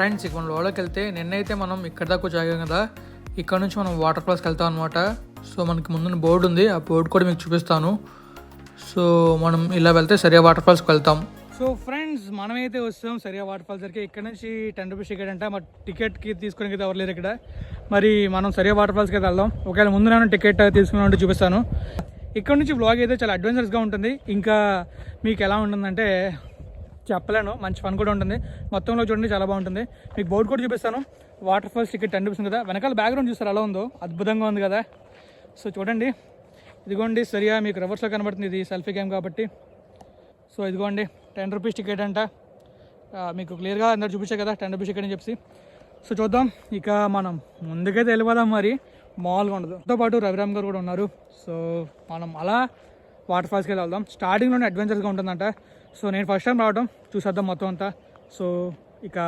Friends ఇక మనం లోపలికి వెళ్తే నిన్నైతే మనం ఇక్కడ దాకా జాగాం కదా. ఇక్కడ నుంచి మనం వాటర్ ఫాల్స్కి వెళ్తాం అనమాట సో మనకి ముందున్న బోర్డు ఉంది. ఆ బోర్డు కూడా మీకు చూపిస్తాను. సో మనం ఇలా వెళ్తే సరియా వాటర్ ఫాల్స్కి వెళ్తాం. సో ఫ్రెండ్స్ మనమైతే వస్తాం సరియా వాటర్ ఫాల్స్ దగ్గర ఇక్కడ నుంచి టెన్ రూపీస్ టికెట్ అంట. మరి టికెట్కి తీసుకోవడానికి అయితే ఎవరు లేరు ఇక్కడ. మరి మనం సరియా వాటర్ ఫాల్స్కి అయితే వెళ్దాం. ఒకవేళ ముందు నేను టికెట్ తీసుకున్నామంటే చూపిస్తాను. ఇక్కడ నుంచి బ్లాగ్ అయితే చాలా అడ్వెంచరస్గా ఉంటుంది. ఇంకా మీకు ఎలా ఉంటుందంటే చెప్పలేను. మంచి ఫన్ కూడా ఉంటుంది. మొత్తంలో చూడండి చాలా బాగుంటుంది. మీకు బోర్డు కూడా చూపిస్తాను. Water falls ticket ten rupees కదా. వెనకాల బ్యాక్గ్రౌండ్ చూస్తారు ఎలా ఉందో. అద్భుతంగా ఉంది కదా. సో చూడండి. ఇదిగోండి సరిగా మీకు రివర్స్లో కనబడుతుంది. ఇది సెల్ఫీ గేమ్ కాబట్టి. సో ఇదిగోండి. టెన్ రూపీస్ టికెట్ అంట. మీకు క్లియర్గా అందరు చూపించే కదా. టెన్ రూపీస్ టికెట్ అని చెప్పి సో చూద్దాం. ఇక మనం ముందుకైతే వెళ్ళిపోదాం మరి. మామూలుగా ఉండదు. తో పాటు రవిరామ్ గారు కూడా ఉన్నారు. సో మనం అలా వాటర్ ఫాల్స్కి వెళ్ళి వెళ్దాం స్టార్టింగ్లోనే అడ్వెంచర్స్గా ఉంటుందంట. సో నేను ఫస్ట్ టైం రావడం చూసేద్దాం మొత్తం అంతా. సో ఇక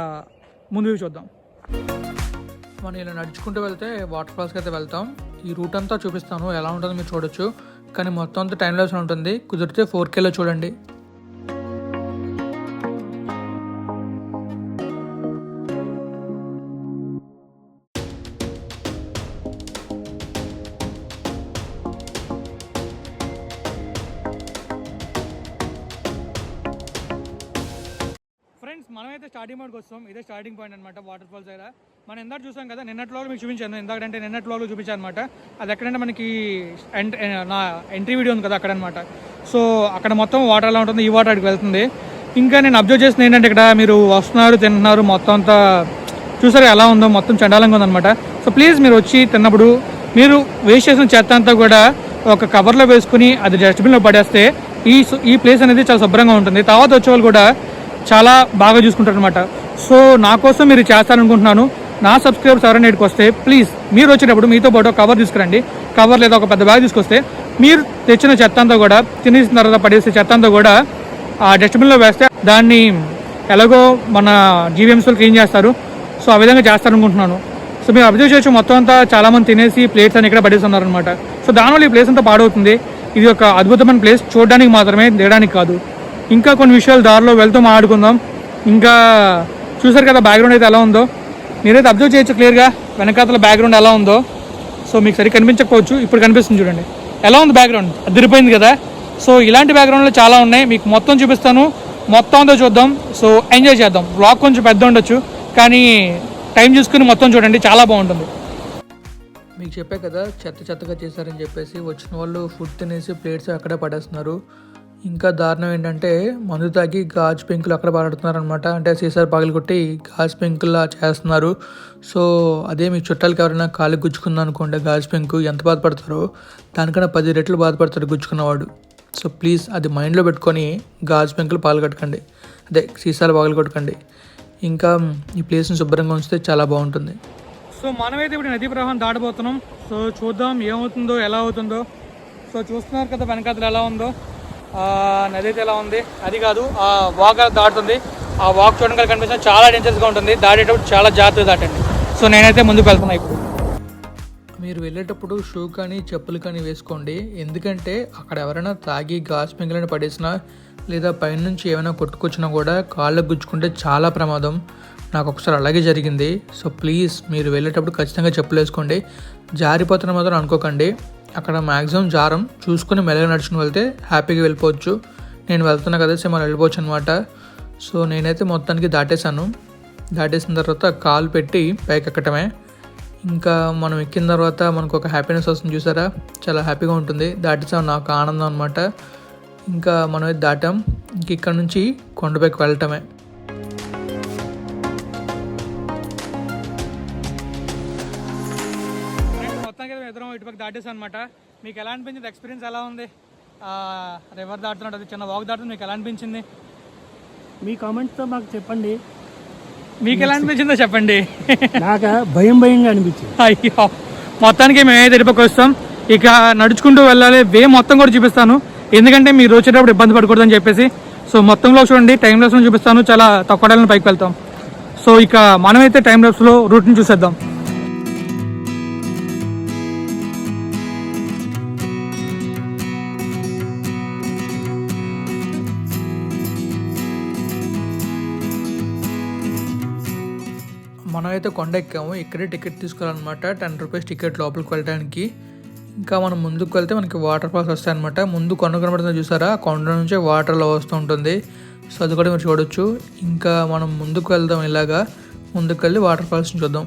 ముందు చూద్దాం. మనం ఇలా నడుచుకుంటూ వెళ్తే వాటర్ ఫాల్స్కి అయితే వెళ్తాం. ఈ రూట్ అంతా చూపిస్తాను ఎలా ఉంటుందో మీరు చూడొచ్చు. కానీ మొత్తం అంతా టైం లెస్ ఉంటుంది. కుదిరితే ఫోర్ కేలో చూడండి. మనమైతే స్టార్టింగ్ పాయింట్కి వస్తాం. ఇదే స్టార్టింగ్ పాయింట్ అనమాట వాటర్ ఫాల్స్ దగ్గర మనం ఇందాక చూసాం కదా నిన్నట్లో మీకు చూపించాను. ఎందుకంటే నిన్నట్లో చూపించాను అనమాట అది ఎక్కడంటే మనకి నా ఎంట్రీ వీడియో ఉంది కదా అక్కడ అనమాట సో అక్కడ మొత్తం వాటర్ ఎలా ఉంటుంది ఈ వాటర్ అక్కడికి వెళ్తుంది. ఇంకా నేను అబ్జర్వ్ చేసిన ఏంటంటే ఇక్కడ మీరు వస్తున్నారు తింటున్నారు మొత్తం అంతా చూసారు ఎలా ఉందో? మొత్తం చండాలంగా ఉందన్నమాట సో ప్లీజ్ మీరు వచ్చి తిన్నప్పుడు మీరు వేస్ట్ చేసిన చెత్త అంతా కూడా ఒక కవర్లో వేసుకుని అది డస్ట్బిన్లో పడేస్తే ఈ ఈ ప్లేస్ అనేది చాలా శుభ్రంగా ఉంటుంది. తర్వాత వచ్చే వాళ్ళు కూడా చాలా బాగా చూసుకుంటారు అనమాట సో నా కోసం మీరు చేస్తారనుకుంటున్నాను. నా సబ్స్క్రైబర్స్ ఎవరైనా ఇక్కడికి వస్తే ప్లీజ్ మీరు వచ్చేటప్పుడు మీతో పాటు కవర్ తీసుకురండి. కవర్ లేదా ఒక పెద్ద బ్యాగ్ తీసుకొస్తే మీరు తెచ్చిన చెత్త అంతా కూడా తినేసిన తర్వాత పడేసే చెత్త అంతా కూడా ఆ డస్ట్బిన్లో వేస్తే దాన్ని ఎలాగో మన జీవీఎంసీలు క్లీన్ చేస్తారు. సో ఆ విధంగా చేస్తారనుకుంటున్నాను. సో మీరు అబ్జర్వ్ చేయొచ్చు మొత్తం అంతా చాలామంది తినేసి ప్లేట్స్ అని ఇక్కడ పడేస్తున్నారు అనమాట సో దానివల్ల ఈ ప్లేస్ అంతా పాడవుతుంది. ఇది ఒక అద్భుతమైన ప్లేస్ చూడడానికి మాత్రమే తీయడానికి కాదు. ఇంకా కొన్ని విషయాలు దారిలో వెళ్తూ మాట్లాడుకుందాం. ఇంకా చూసారు కదా బ్యాక్గ్రౌండ్ అయితే ఎలా ఉందో? మీరైతే అబ్జర్వ్ చేయొచ్చు క్లియర్గా వెనకాతల బ్యాక్గ్రౌండ్ ఎలా ఉందో. సో మీకు సరిగ్గా కనిపించకపోవచ్చు. ఇప్పుడు కనిపిస్తుంది చూడండి. ఎలా ఉంది బ్యాక్గ్రౌండ్ అదిరిపోయింది కదా. సో ఇలాంటి బ్యాక్గ్రౌండ్లో చాలా ఉన్నాయి. మీకు మొత్తం చూపిస్తాను. మొత్తం అంతా చూద్దాం. సో ఎంజాయ్ చేద్దాం. బ్లాగ్ కొంచెం పెద్ద ఉండొచ్చు. కానీ టైం చూసుకుని మొత్తం చూడండి. చాలా బాగుంటుంది. మీకు చెప్పే కదా చెత్త చెత్తగా చేశారని చెప్పేసి వచ్చిన వాళ్ళు ఫుడ్ తినేసి ప్లేట్స్ అక్కడే పడేస్తున్నారు. ఇంకా దారుణం ఏంటంటే మందు తాగి గాజు పెంకులు అక్కడ పాడుతున్నారు అనమాట అంటే సీసాలు పగలు కొట్టి గాజు పెంకులా చేస్తున్నారు. సో అదే మీ చుట్టాలకి ఎవరైనా కాలు గుచ్చుకుంది అనుకోండి గాజు పెంకు ఎంత బాధపడతారో దానికన్నా పది రెట్లు బాధపడతాడు గుచ్చుకున్నవాడు. సో ప్లీజ్ అది మైండ్లో పెట్టుకొని గాజు పెంకులు పాల్గొట్టకండి. అదే సీసాలు పగలు కొట్టకండి ఇంకా ఈ ప్లేస్ని శుభ్రంగా ఉంచితే చాలా బాగుంటుంది. సో మనమైతే ఇప్పుడు నదీ ప్రవాహం దాటబోతున్నాం. సో చూద్దాం ఏమవుతుందో ఎలా అవుతుందో. సో చూస్తున్నారు కదా వెనకాతలు ఎలా ఉందో. నది అయితే ఎలా ఉంది? అది కాదు ఆ వాక్ దాటుతుంది. ఆ వాక్ చూడడానికి కనిపిస్తుంది చాలా డేంజర్స్గా ఉంటుంది. దాటేటప్పుడు చాలా జాగ్రత్తగా దాటండి. సో నేనైతే ముందుకు వెళ్తున్నా ఇప్పుడు. మీరు వెళ్ళేటప్పుడు షూ కానీ చెప్పులు కానీ వేసుకోండి. ఎందుకంటే అక్కడ ఎవరైనా తాగి గాజు పెంకులను పడేసినా లేదా పైనుంచి ఏమైనా కొట్టుకొచ్చినా కూడా కాళ్ళకు గుచ్చుకుంటే చాలా ప్రమాదం. నాకు ఒకసారి అలాగే జరిగింది. సో ప్లీజ్ మీరు వెళ్ళేటప్పుడు ఖచ్చితంగా చెప్పులు వేసుకోండి. జారిపోతున్న మాత్రం అనుకోకండి. అక్కడ మ్యాక్సిమం జారం. చూసుకుని మెల్లగా నడుచుకుని వెళ్తే హ్యాపీగా వెళ్ళిపోవచ్చు. నేను వెళ్తున్నా కదా సేమ్ వెళ్ళిపోవచ్చు అనమాట సో నేనైతే మొత్తానికి దాటేశాను. దాటేసిన తర్వాత కాలు పెట్టి పైకి ఎక్కటమే. ఇంకా మనం ఎక్కిన తర్వాత మనకు ఒక హ్యాపీనెస్ వస్తుంది చూసారా? చాలా హ్యాపీగా ఉంటుంది. దాటేసాం నాకు ఆనందం అనమాట ఇంకా మనం అయితే దాటాం. ఇంక ఇక్కడ నుంచి కొండపైకి వెళ్ళటమే. దాటేసాం అనమాట మీకు ఎలా అనిపించింది? ఎక్స్పీరియన్స్ ఎలా ఉంది? రివర్ దాటుతున్నాడు అది చిన్న వాక్ దాటుతుంది మీకు ఎలా అనిపించింది? మీ కామెంట్స్తో మాకు చెప్పండి. మీకు ఎలా అనిపించిందో చెప్పండి. నాకు భయం భయంగా అనిపించింది. అయ్యో మొత్తానికి మేమైతే ఇటుపక్క వస్తాం. ఇక నడుచుకుంటూ వెళ్ళాలి. వే మొత్తం కూడా చూపిస్తాను. ఎందుకంటే మీరు వచ్చేటప్పుడు ఇబ్బంది పడకూడదని చెప్పేసి. సో మొత్తంలో చూడండి టైం లో చూపిస్తాను. చాలా తక్కువ పైకి వెళ్తాం. సో ఇక మనమైతే టైం లో రూట్ని చూసేద్దాం. మనమైతే కొండ ఎక్కాము ఇక్కడే టికెట్ తీసుకోవాలన్నమాట. టెన్ రూపీస్ టికెట్ లోపలికి వెళ్ళడానికి. ఇంకా మనం ముందుకు వెళ్తే మనకి వాటర్ ఫాల్స్ వస్తాయన్నమాట. ముందు కొండ కనబడుతుంది చూసారా? ఆ కొండ నుంచే వాటర్లో వస్తూ ఉంటుంది. సో అది కూడా మీరు చూడొచ్చు. ఇంకా మనం ముందుకు వెళ్దాం ఇలాగా. ముందుకు వెళ్ళి వాటర్ ఫాల్స్ని చూద్దాం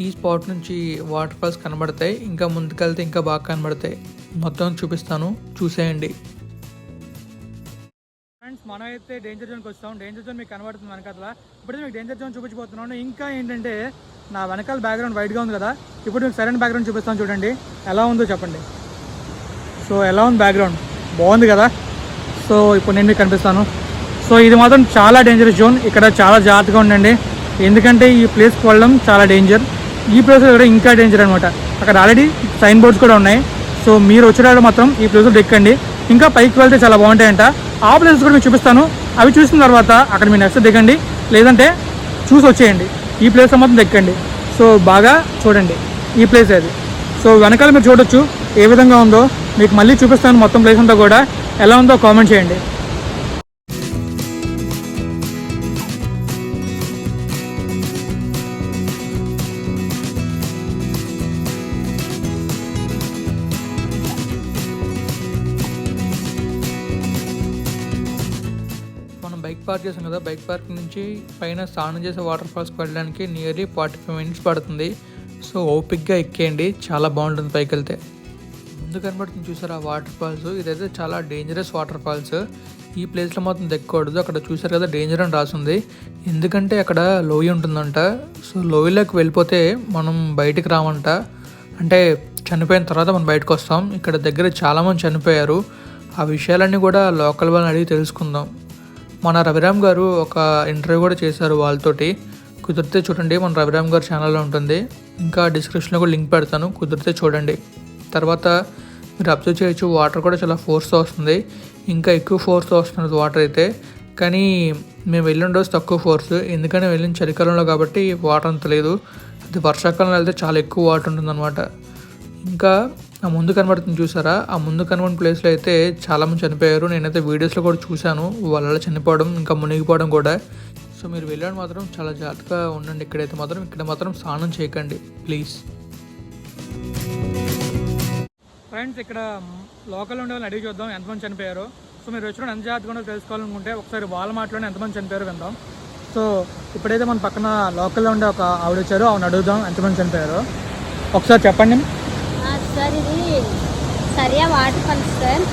ఈ స్పాట్ నుంచి వాటర్ ఫాల్స్ కనబడతాయి. ఇంకా ముందుకెళ్తే ఇంకా బాగా కనబడతాయి. మొత్తం చూపిస్తాను. చూసేయండి. ఫ్రెండ్స్ మనం అయితే డేంజర్ జోన్కి వస్తాం. డేంజర్ జోన్ మీకు కనబడుతుంది వెనకాల ఇప్పుడు మీకు డేంజర్ జోన్ చూపించబోతున్నాను. ఇంకా ఏంటంటే నా వెనకాల బ్యాక్గ్రౌండ్ వైట్గా ఉంది కదా. ఇప్పుడు మీకు సరైన బ్యాక్గ్రౌండ్ చూపిస్తాను చూడండి. ఎలా ఉందో చెప్పండి. సో ఎలా ఉంది బ్యాక్గ్రౌండ్ బాగుంది కదా? సో ఇప్పుడు నేను మీకు కనిపిస్తాను. సో ఇది మాత్రం చాలా డేంజరస్ జోన్ ఇక్కడ చాలా జాగ్రత్తగా ఉండండి. ఎందుకంటే ఈ ప్లేస్కి వెళ్ళడం చాలా డేంజర్ ఈ ప్లేస్ కూడా ఇంకా డేంజర్ అనమాట అక్కడ ఆల్రెడీ సైన్ బోర్డ్స్ కూడా ఉన్నాయి. సో మీరు వచ్చేటప్పుడు మాత్రం ఈ ప్లేస్లో దిక్కండి. ఇంకా పైకి వెళ్తే చాలా బాగుంటాయంట. ఆ కూడా మీకు చూపిస్తాను. అవి చూసిన తర్వాత అక్కడ మీరు నెక్స్ట్ దిగండి. లేదంటే చూసి వచ్చేయండి. ఈ ప్లేస్ మొత్తం దెక్కండి సో బాగా చూడండి. ఈ ప్లేస్ అది. సో వెనకాల మీరు చూడొచ్చు ఏ విధంగా ఉందో. మీకు మళ్ళీ చూపిస్తాను మొత్తం ప్లేస్ అంతా కూడా. ఎలా ఉందో కామెంట్ చేయండి. బైక్ పార్క్ చేసాం కదా. బైక్ పార్క్ నుంచి పైన స్నానం చేసే వాటర్ ఫాల్స్కి వెళ్ళడానికి నియర్లీ ఫార్టీ ఫైవ్ మినిట్స్ పడుతుంది. సో ఓపిక్గా ఎక్కేయండి. చాలా బాగుంటుంది పైకి వెళ్తే. ముందు కనబడుతుంది చూసారు ఆ వాటర్ ఫాల్స్? ఇదైతే చాలా డేంజరస్ వాటర్ ఫాల్స్ ఈ ప్లేస్లో మాత్రం తెక్కకూడదు అక్కడ చూసారు కదా డేంజర్ అని రాసింది. ఎందుకంటే అక్కడ లోయ ఉంటుందంట. సో లోయలోకి వెళ్ళిపోతే మనం బయటికి రామంట. అంటే చనిపోయిన తర్వాత మనం బయటకు వస్తాం. ఇక్కడ దగ్గర చాలామంది చనిపోయారు. ఆ విషయాలన్నీ కూడా లోకల్ వాళ్ళని అడిగి తెలుసుకుందాం. మన రవిరామ్ గారు ఒక ఇంటర్వ్యూ కూడా చేశారు వాళ్ళతోటి. కుదిరితే చూడండి మన రవిరామ్ గారు ఛానల్లో ఉంటుంది. ఇంకా డిస్క్రిప్షన్లో కూడా లింక్ పెడతాను. కుదిరితే చూడండి. తర్వాత మీరు అబ్జర్వ్ చేయొచ్చు వాటర్ కూడా చాలా ఫోర్స్తో వస్తుంది. ఇంకా ఎక్కువ ఫోర్స్తో వస్తున్నది వాటర్ అయితే. కానీ మేము వెళ్ళిన రోజు తక్కువ ఫోర్స్ ఎందుకంటే వెళ్ళిన చలికాలంలో కాబట్టి వాటర్ అంత లేదు. అది వర్షాకాలంలో వెళ్తే చాలా ఎక్కువ వాటర్ ఉంటుందన్నమాట. ఇంకా ఆ ముందు కనబడుతుంది చూసారా? ఆ ముందు కనబడిన ప్లేస్లో అయితే చాలామంది చనిపోయారు. నేనైతే వీడియోస్లో కూడా చూశాను. వాళ్ళ చనిపోవడం ఇంకా మునిగిపోవడం కూడా. సో మీరు వెళ్ళడం మాత్రం చాలా జాగ్రత్తగా ఉండండి. ఇక్కడైతే మాత్రం ఇక్కడ మాత్రం స్నానం చేయకండి. ప్లీజ్ ఫ్రెండ్స్ ఇక్కడ లోకల్ ఉండే వాళ్ళని అడిగి చూద్దాం. ఎంతమంది చనిపోయారు? సో మీరు వచ్చిన ఎంత జాగ్రత్తగా తెలుసుకోవాలనుకుంటే ఒకసారి వాళ్ళ మాటలోనే ఎంతమంది చనిపోయారు విందాం. సో ఇప్పుడైతే మన పక్కన లోకల్లో ఉండే ఒక ఆవిడ వచ్చారు. ఆవిడ అడుగుదాం. ఎంతమంది చనిపోయారు. ఒకసారి చెప్పండి. సార్ ఇది సరియా వాటర్ ఫాల్స్ సార్.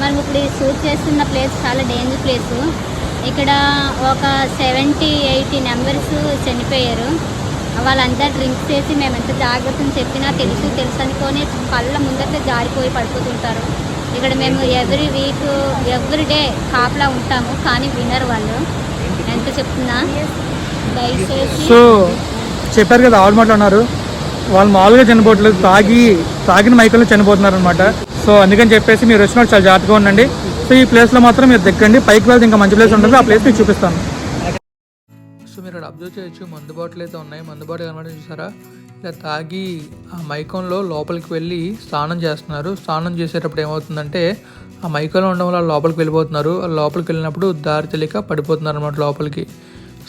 మనం ఇప్పుడు ఈ షూట్ చేస్తున్న ప్లేస్ చాలా డేంజర్ ప్లేస్. ఇక్కడ ఒక సెవెంటీ ఎయిటీ నెంబర్స్ చనిపోయారు. వాళ్ళంతా డ్రింక్స్ చేసి మేము ఎంత జాగ్రత్తని చెప్పినా తెలుసు తెలుసు అనుకొని కళ్ళ ముందర జారిపోయి పడిపోతుంటారు. ఇక్కడ మేము ఎవ్రీ వీక్ ఎవ్రీ డే కాపలా ఉంటాము కానీ వినరు వాళ్ళు. ఎంత చెప్తున్నా? దయచేసి సో చెప్పారు కదా ఆవిడ మాటలు ఉన్నారు వాళ్ళు మామూలుగా చనిపోవట్లేదు తాగి తాగిన మైకల్లో చనిపోతున్నారు అనమాట సో అందుకని చెప్పేసి మీరు వచ్చినప్పుడు చాలా జాగ్రత్తగా ఉండండి. సో ఈ ప్లేస్లో మాత్రం మీరు దగ్గండి పైకి వెళ్తే ఇంకా మంచి ప్లేస్ ఉంటుంది ఆ ప్లేస్ మీకు చూపిస్తాను. సో మీరు అబ్జర్వ్ చేయొచ్చు మందు బాటిల్ అయితే ఉన్నాయి. మందు బాటిల్ కనబడి చూసారా? ఇలా తాగి ఆ మైకంలో లోపలికి వెళ్ళి స్నానం చేస్తున్నారు. స్నానం చేసేటప్పుడు ఏమవుతుందంటే ఆ మైకంలో ఉండడం వల్ల లోపలికి వెళ్ళిపోతున్నారు. ఆ లోపలికి వెళ్ళినప్పుడు దారి తెలియక పడిపోతున్నారు అనమాట లోపలికి.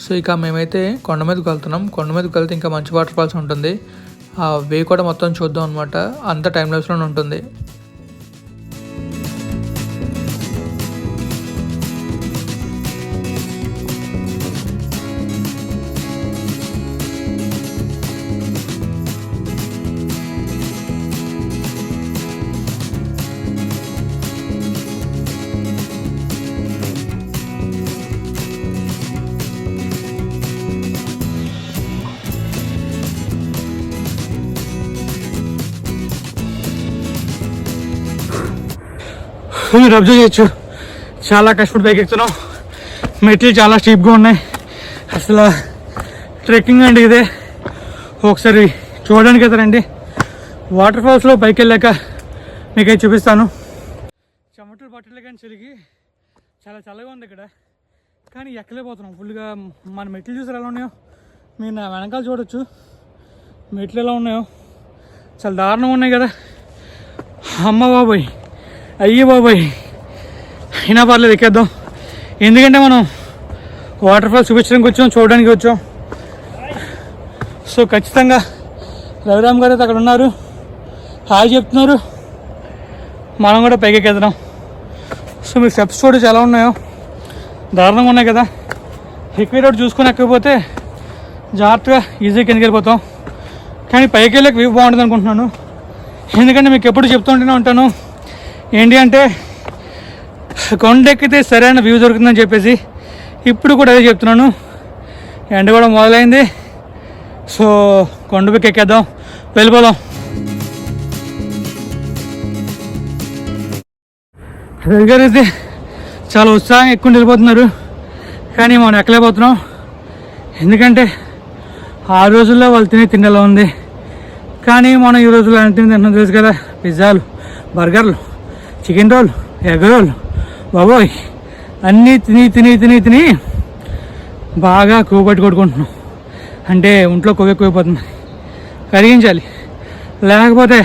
సో ఇక మేమైతే కొండ మీదకి వెళ్తున్నాం. కొండ మీదకి వెళ్తే ఇంకా మంచి వాటర్ ఫాల్స్ ఉంటుంది. ఆ వే కూడా మొత్తం చూద్దాం అనమాట అంత టైం లైఫ్లోనే ఉంటుంది. మీరు అబ్జర్వ్ చేయొచ్చు. చాలా కష్టపడి పైకి ఎక్కుతున్నాం. మెట్లు చాలా స్టీప్గా ఉన్నాయి. అసలు ట్రెక్కింగ్ అండి ఇదే. ఒకసారి చూడడానికి అయితే రండి. వాటర్ ఫాల్స్లో పైకి వెళ్ళాక మీకు అయితే చూపిస్తాను. చెమటలు పట్టలే కానీ చెలిగి చాలా చల్లగా ఉంది ఇక్కడ. కానీ ఎక్కలేకపోతున్నాం. ఫుల్గా మన మెట్లు చూసారు ఎలా ఉన్నాయో? మీరు నా వెనకాల చూడొచ్చు. మెట్లు ఎలా ఉన్నాయో? చాలా దారుణంగా ఉన్నాయి కదా. అమ్మ బాబోయ్. అయ్యి బాబాయ్. అయినా పర్లేదు ఎక్కేద్దాం. ఎందుకంటే మనం వాటర్ ఫాల్స్ చూపించడానికి వచ్చాం చూడడానికి వచ్చాం. సో ఖచ్చితంగా రవిరామ్ గారు అక్కడ ఉన్నారు. హాయ్ చెప్తున్నారు. మనం కూడా పైకెక్కేద్దాం సో మీ స్టెప్స్ చూడొచ్చు ఎలా ఉన్నాయో. దారుణంగా ఉన్నాయి కదా. ఎక్కువ రోడ్ చూసుకొని ఎక్కకపోతే జాగ్రత్తగా ఈజీగా కిందకి వెళ్ళిపోతాం. కానీ పైకి వెళ్ళక వ్యూ బాగుంటుంది అనుకుంటున్నాను. ఎందుకంటే మీకు ఎప్పుడు చెప్తుంటేనే ఉంటాను. ఏంటి అంటే కొండ ఎక్కితే సరైన వ్యూ దొరుకుతుందని చెప్పేసి ఇప్పుడు కూడా అదే చెప్తున్నాను. ఎండ కూడా మొదలైంది. సో కొండపైకి ఎక్కేద్దాం. వెళ్ళిపోదాం. దగ్గర అయితే చాలా ఉత్సాహంగా ఎక్కువ వెళ్ళిపోతున్నారు కానీ మనం ఎక్కలేకపోతున్నాం. ఎందుకంటే ఆ రోజుల్లో వాళ్ళు తినే తిండిలో ఉంది? కానీ మనం ఈ రోజుల్లో అంటే తింటున్నాం. తెలుసు కదా పిజ్జాలు బర్గర్లు. చికెన్ రోల్ ఎగ్ రోల్ బాబోయ్ అన్నీ తిని తిని తిని తిని బాగా కొవ్వు కొట్టుకుంటున్నాం. అంటే ఒంట్లో కొవ్వు ఎక్కువైపోతుంది కరిగించాలి. లేకపోతే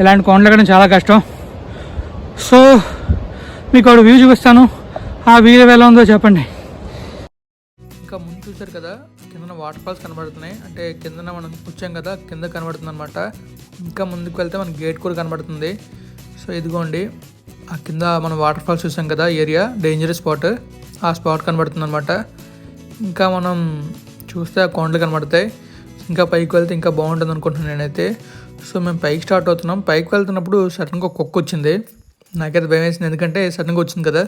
ఇలాంటి కొండలు ఎక్కడం చాలా కష్టం. సో మీకు ఒక వ్యూ చూపిస్తాను. ఆ వ్యూ ఎలా ఉందో చెప్పండి. ఇంకా ముందు చూసారు కదా కింద వాటర్ ఫాల్స్ కనబడుతున్నాయి. అంటే కింద మనం వచ్చాం కదా కింద కనబడుతుంది అనమాట ఇంకా ముందుకు వెళ్తే మనకి గేట్ కూడా కనబడుతుంది. సో ఇదిగోండి ఆ కింద మనం వాటర్ ఫాల్స్ చూసాం కదా ఏరియా డేంజరస్ స్పాట్ ఆ స్పాట్ కనబడుతుంది అనమాట ఇంకా మనం చూస్తే ఆ కొండలు కనబడతాయి. ఇంకా పైకి వెళ్తే ఇంకా బాగుంటుంది అనుకుంటున్నాను నేనైతే. సో మేము పైకి స్టార్ట్ అవుతున్నాం. పైకి వెళ్తున్నప్పుడు సడన్గా ఒక కుక్క వచ్చింది. నాకైతే భయం వేసింది. ఎందుకంటే సడన్గా వచ్చింది కదా.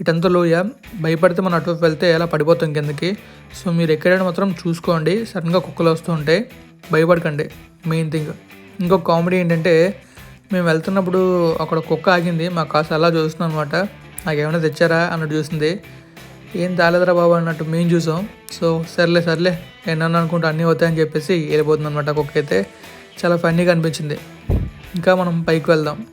ఇటంతా లోయ. భయపడితే మనం అటువైపు వెళ్తే ఎలా పడిపోతాం కిందకి. సో మీరు ఎక్కడైనా మాత్రం చూసుకోండి. సడన్గా కుక్కలు వస్తూ ఉంటాయి. భయపడకండి. Main thing. ఇంకొక కామెడీ ఏంటంటే మేము వెళ్తున్నప్పుడు అక్కడ కుక్క ఆగింది. మాకు కాస్త అలా చూస్తున్నాం అనమాట నాకు ఏమైనా తెచ్చారా అన్నట్టు చూసింది. ఏం తాలేదురా బాబు అన్నట్టు మేము చూసాం. సో సర్లే సర్లే ఏమన్నా అనుకుంటా అన్నీ అవుతాయని చెప్పేసి వెళ్ళిపోతుంది అనమాట కుక్క అయితే. చాలా ఫన్నీగా అనిపించింది. ఇంకా మనం పైకి వెళ్దాం.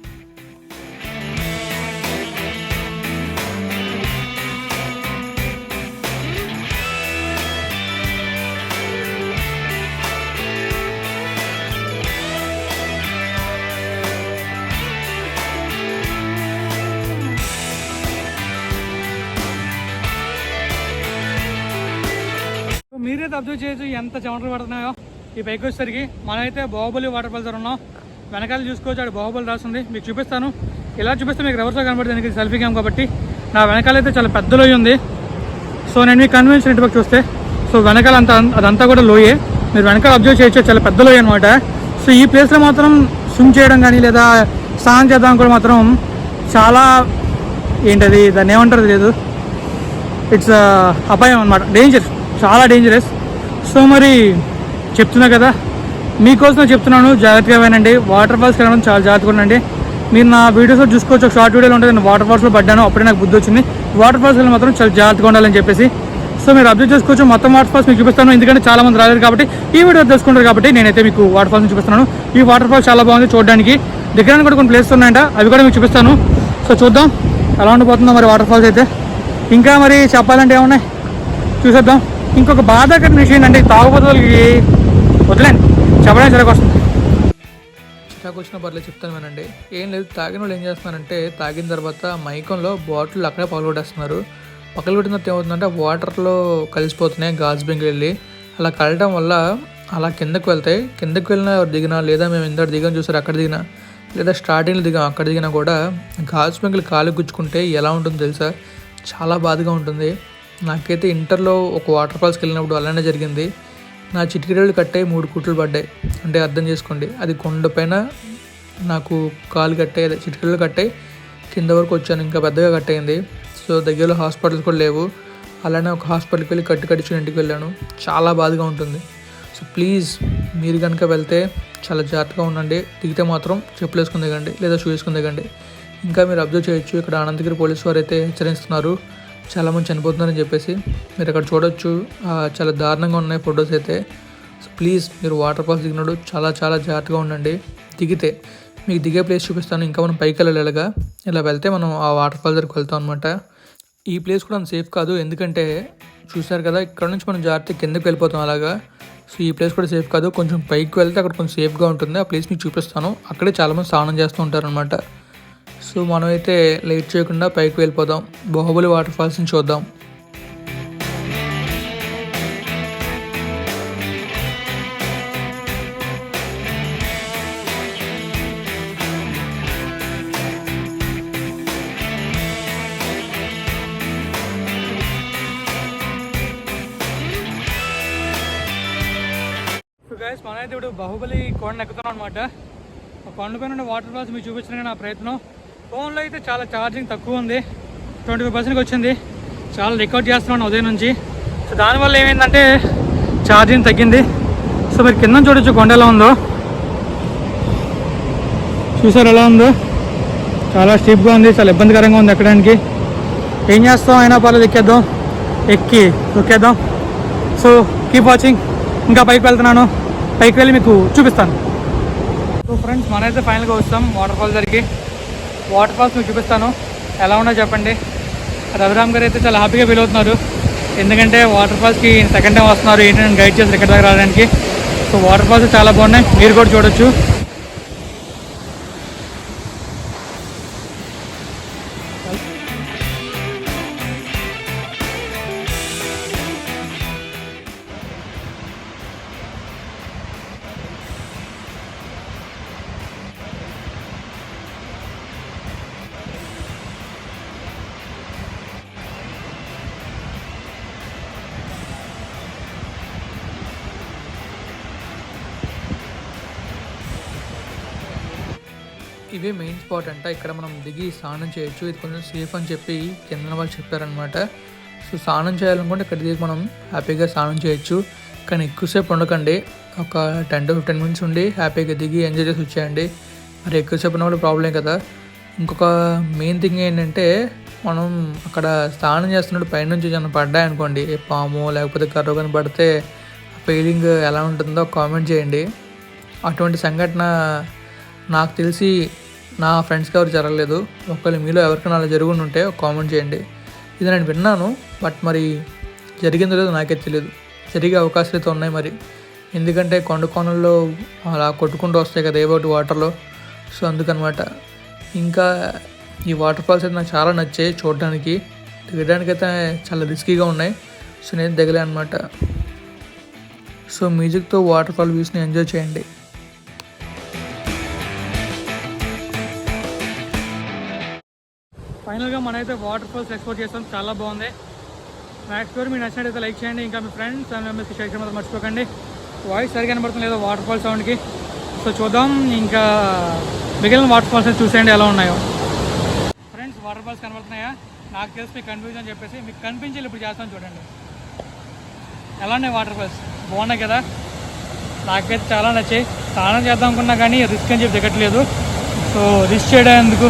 అబ్జర్వ్ చేయొచ్చు ఎంత చెమటలు పడుతున్నాయో. ఈ పైకి వచ్చేసరికి మనమైతే బాహుబలి వాటర్ ఫాల్స్ ఉన్నాం. వెనకాల చూసుకోవచ్చు అక్కడ బాహుబలి రాస్తుంది. మీకు చూపిస్తాను. ఇలా చూపిస్తే మీకు రివర్స్లో కనబడుతుంది ఎందుకంటే సెల్ఫీ క్యామ్ కాబట్టి. నా వెనకాల అయితే చాలా పెద్ద లోయ ఉంది. సో నేను మీకు కన్వెన్షన్ ఇంటి చూస్తే సో వెనకాల అంత అదంతా కూడా లోయే. మీరు వెనకాల అబ్జర్వ్ చేయొచ్చు చాలా పెద్ద లోయ అనమాట సో ఈ ప్లేస్లో మాత్రం స్విమ్ చేయడం కానీ లేదా స్నానం చేద్దాం కూడా మాత్రం చాలా ఏంటది దాన్ని ఏమంటారు లేదు ఇట్స్ uh, అపాయం అనమాట డేంజర్ చాలా డేంజరస్ సో మరి చెప్తున్నా కదా మీకోసం చెప్తున్నాను జాగ్రత్తగా వినండి. వాటర్ ఫాల్స్ వెళ్ళడం చాలా జాగ్రత్తగా ఉండండి. మీరు నా వీడియోస్లో చూసుకోవచ్చు. ఒక షార్ట్ వీడియోలో ఉంటుంది నేను వాటర్ ఫాల్స్లో పడ్డాను అప్పుడే నాకు బుద్ధి వచ్చింది. వాటర్ ఫాల్స్ వెళ్ళి మాత్రం చాలా జాగ్రత్తగా ఉండాలని చెప్పేసి. సో మీరు అబ్జర్వ్ చేసుకోవచ్చు మొత్తం వాటర్ ఫాల్స్ మీకు చూపిస్తాను. ఎందుకంటే చాలా మంది రాలేదు కాబట్టి ఈ వీడియో తెలుసుకుంటారు కాబట్టి నేనైతే మీకు వాటర్ ఫాల్స్ చూపిస్తున్నాను. ఈ వాటర్ ఫాల్స్ చాలా బాగుంది చూడడానికి. దగ్గర కూడా కొన్ని ప్లేస్ ఉన్నాయంట అవి కూడా మీకు చూపిస్తాను. సో చూద్దాం ఎలా ఉండిపోతుందో మరి వాటర్ ఫాల్స్ అయితే. ఇంకా మరి చెప్పాలంటే ఏమున్నాయి? చూసేద్దాం. ఇంకొక బాధాకరమైన విషయం ఏంటంటే తాగుబోతులకి వదిలేండి చెప్పడానికి సరిగ్గా వస్తుంది. చిరాకు వచ్చిన పర్లేదు చెప్తాను వినండి. ఏం లేదు తాగిన వాళ్ళు ఏం చేస్తున్నారంటే తాగిన తర్వాత మైకంలో బాటిల్ అక్కడే పగలగొట్టేస్తున్నారు. పక్కన తర్వాత ఏమవుతుందంటే వాటర్లో కలిసిపోతున్నాయి గాజు బెంకి వెళ్ళి అలా కలటం వల్ల అలా కిందకు వెళ్తాయి. కిందకు వెళ్ళినా ఎవరు దిగినా లేదా మేము ఇందరు దిగాం చూసారు అక్కడ దిగినా లేదా స్టార్టింగ్లో దిగాం అక్కడ దిగినా కూడా గాజు బింగులు కాలు గుచ్చుకుంటే ఎలా ఉంటుందో తెలుసా? చాలా బాధగా ఉంటుంది. నాకైతే ఇంటర్లో ఒక వాటర్ ఫాల్స్కి వెళ్ళినప్పుడు అలానే జరిగింది. నా చిటికిడలు కట్టాయి మూడు కుట్లు పడ్డాయి. అంటే అర్థం చేసుకోండి. అది కొండపైన నాకు కాలు కట్టాయి అదే చిటికీలు కట్టాయి కింద వరకు వచ్చాను. ఇంకా పెద్దగా కట్టయింది సో దగ్గరలో హాస్పిటల్స్ కూడా లేవు. అలానే ఒక హాస్పిటల్కి వెళ్ళి కట్టు కట్టించుకుని ఇంటికి వెళ్ళాను. చాలా బాధగా ఉంటుంది. సో ప్లీజ్ మీరు కనుక వెళ్తే చాలా జాగ్రత్తగా ఉండండి. దిగితే మాత్రం చెప్పులు వేసుకుని దిగండి. లేదా షూ వేసుకుని దిగండి. ఇంకా మీరు అబ్జర్వ్ చేయొచ్చు. ఇక్కడ అనంతగిరి పోలీసు వారు అయితే హెచ్చరిస్తున్నారు. చాలామంది చనిపోతున్నారని చెప్పేసి మీరు అక్కడ చూడొచ్చు. చాలా దారుణంగా ఉన్నాయి ఫొటోస్ అయితే. సో ప్లీజ్ మీరు వాటర్ ఫాల్స్ దిగినప్పుడు చాలా చాలా జాగ్రత్తగా ఉండండి. దిగితే మీకు దిగే ప్లేస్ చూపిస్తాను. ఇంకా మనం పైకి వెళ్ళలేగా ఇలా వెళ్తే మనం ఆ వాటర్ ఫాల్ దగ్గరికి వెళ్తాం అనమాట ఈ ప్లేస్ కూడా అంత సేఫ్ కాదు. ఎందుకంటే చూసారు కదా ఇక్కడ నుంచి మనం జాగ్రత్త కిందకి వెళ్ళిపోతాం అలాగా. సో ఈ ప్లేస్ కూడా సేఫ్ కాదు. కొంచెం పైకి వెళ్తే అక్కడ కొంచెం సేఫ్గా ఉంటుంది. ఆ ప్లేస్ మీకు చూపిస్తాను. అక్కడే చాలామంది స్నానం చేస్తూ ఉంటారనమాట సో మనమైతే లేట్ చేయకుండా పైకి వెళ్ళిపోదాం. బాహుబలి వాటర్ ఫాల్స్ని చూద్దాం. సో గైస్ మనమైతే ఇప్పుడు బాహుబలి కొండ ఎక్కుతున్నాం అనమాట ఆ కొండ పైన ఉండే వాటర్ ఫాల్స్ మీకు చూపించడానికి నా ప్రయత్నం. ఫోన్లో అయితే చాలా ఛార్జింగ్ తక్కువ ఉంది. ట్వంటీ ఫైవ్ పర్సెంట్కి వచ్చింది. చాలా రికార్డ్ చేస్తున్నాను ఉదయం నుంచి. సో దానివల్ల ఏమైందంటే ఛార్జింగ్ తగ్గింది. సో మీరు కింద చూడొచ్చు కొండ ఎలా ఉందో. చూసారు ఎలా ఉందో? చాలా స్టీప్గా ఉంది. చాలా ఇబ్బందికరంగా ఉంది ఎక్కడానికి. ఏం చేస్తాం? అయినా పర్లేదు ఎక్కేద్దాం. ఎక్కి తొక్కేద్దాం. సో కీప్ వాచింగ్ ఇంకా పైకి వెళ్తున్నాను. పైకి వెళ్ళి మీకు చూపిస్తాను. సో ఫ్రెండ్స్ మనైతే ఫైనల్గా వస్తాం. వాటర్ ఫాల్ దగ్గరికి. వాటర్ ఫాల్స్ మీకు చూపిస్తాను. ఎలా ఉన్నా చెప్పండి. రవిరామ్ గారు అయితే చాలా హ్యాపీగా ఫీల్ అవుతున్నారు. ఎందుకంటే వాటర్ ఫాల్స్కి సెకండ్ టైం వస్తున్నారు. ఏంటంటే నేను గైడ్ చేసి ఇక్కడ దగ్గర రావడానికి. సో వాటర్ ఫాల్స్ చాలా బాగున్నాయి. మీరు కూడా చూడొచ్చు. ఇవే మెయిన్ స్పాట్ అంట. ఇక్కడ మనం దిగి స్నానం చేయొచ్చు. ఇది కొంచెం సేఫ్ అని చెప్పి కింద వాళ్ళు చెప్పారనమాట సో స్నానం చేయాలనుకుంటే ఇక్కడ దిగి మనం హ్యాపీగా స్నానం చేయొచ్చు. కానీ ఎక్కువసేపు ఉండకండి. ఒక టెన్ టు ఫిఫ్టీన్ మినిట్స్ ఉండి హ్యాపీగా దిగి ఎంజాయ్ చేసి వచ్చేయండి. మరి ఎక్కువసేపు ఉన్నప్పుడు ప్రాబ్లమే కదా. ఇంకొక మెయిన్ థింగ్ ఏంటంటే మనం అక్కడ స్నానం చేస్తున్నప్పుడు పైనుంచి ఏమైనా పడ్డాయనుకోండి పాము లేకపోతే కర్ర కానీ పడితే ఫీలింగ్ ఎలా ఉంటుందో కామెంట్ చేయండి. అటువంటి సంఘటన నాకు తెలిసి నా ఫ్రెండ్స్కి ఎవరు జరగలేదు. ఒకవేళ మీలో ఎవరికైనా అలా జరుగుని ఉంటే కామెంట్ చేయండి. ఇది నేను విన్నాను బట్ మరి జరిగిందో లేదో నాకే తెలియదు జరిగే అవకాశాలు అయితే ఉన్నాయి మరి. ఎందుకంటే కొండ కోణంలో అలా కొట్టుకుంటూ వస్తాయి కదా ఏవోటి వాటర్లో సో అందుకనమాట. ఇంకా ఈ వాటర్ ఫాల్స్ అయితే నాకు చాలా నచ్చాయి చూడడానికి. దిగడానికి అయితే చాలా రిస్కీగా ఉన్నాయి. సో నేను దిగలే అనమాట సో మ్యూజిక్తో వాటర్ ఫాల్ వ్యూస్ని ఎంజాయ్ చేయండి. ఫైనల్గా మనమైతే వాటర్ ఫాల్స్ ఎక్స్ప్లోర్ చేస్తాం చాలా బాగుంది. నా ఎక్స్ప్లోర్ నచ్చినట్టు నచ్చినట్టయితే లైక్ చేయండి. ఇంకా మీ ఫ్రెండ్స్ అండ్ మెంబర్స్కి షేర్ చేయడం మర్చిపోకండి. వాయిస్ సరిగా కనబడుతుంది లేదో వాటర్ ఫాల్ సౌండ్కి? సో చూద్దాం. ఇంకా మిగిలిన వాటర్ ఫాల్స్ చూసేయండి ఎలా ఉన్నాయో. ఫ్రెండ్స్ వాటర్ ఫాల్స్ కనబడుతున్నాయా? నాకు తెలిసి మీకు కన్ఫ్యూజన్ అని చెప్పేసి మీకు కనిపించేది ఇప్పుడు చేస్తాను చూడండి. ఎలా ఉన్నాయి వాటర్ ఫాల్స్ బాగున్నాయి కదా? నాకైతే చాలా నచ్చాయి. స్నానం చేద్దాం అనుకున్నా కానీ రిస్క్ అని చెప్పి దిగట్లేదు. సో రిస్క్ చేయడం ఎందుకు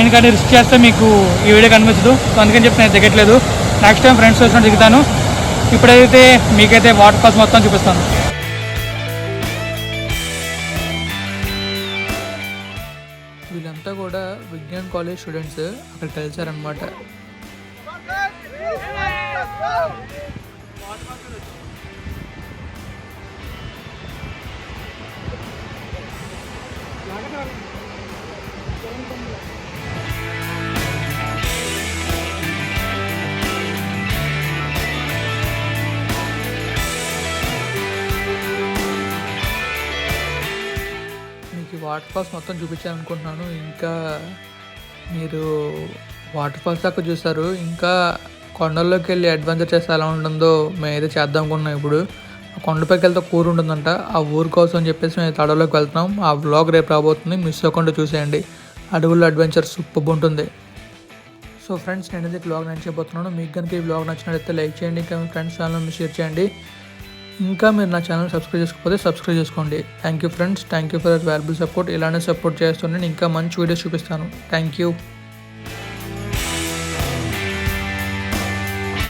ఎందుకంటే రిస్క్ చేస్తే మీకు ఈ వీడియో కనిపించదు. సో అందుకని చెప్పి నేను దిగట్లేదు. నెక్స్ట్ టైం ఫ్రెండ్స్ వచ్చినట్టు దిగుతాను. ఇప్పుడైతే మీకైతే వాటర్ ఫాల్స్ మొత్తం చూపిస్తాను. వీళ్ళంతా కూడా విజ్ఞాన్ కాలేజ్ స్టూడెంట్స్ అక్కడ కలిసారనమాట Thank you. వాటర్ ఫాల్స్ మొత్తం చూపించాలనుకుంటున్నాను ఇంకా మీరు వాటర్ ఫాల్స్ దాకా చూసారు ఇంకా కొండల్లోకి వెళ్ళి అడ్వెంచర్ చేస్తే ఎలా ఉంటుందో మేము ఏదో చేద్దాం అనుకుంటున్నాం ఇప్పుడు. కొండపైకి వెళ్తే కూర ఊరు ఉంటుందంట. ఆ ఊరు కోసం అని చెప్పేసి మేము తడవలోకి వెళ్తున్నాం. ఆ వ్లాగ్ రేపు రాబోతుంది. మిస్ అవ్వకుండా చూసేయండి. అడవుల్లో అడ్వెంచర్ సూపర్ ఉంటుంది సో ఫ్రెండ్స్ నేనైతే బ్లాగ్ నచ్చిపోతున్నాను మీకు కనుక ఈ బ్లాగ్ నచ్చినట్లయితే లైక్ చేయండి. ఇంకా ఫ్రెండ్స్ ఛానల్ షేర్ చేయండి. ఇంకా మీరు నా ఛానల్ సబ్స్క్రైబ్ చేసుకోకపోతే సబ్స్క్రైబ్ చేసుకోండి. Thank you friends. Thank you for valuable support. ఇలానే సపోర్ట్ చేస్తుండే ఇంకా మంచి వీడియోస్ చూపిస్తాను. Thank you.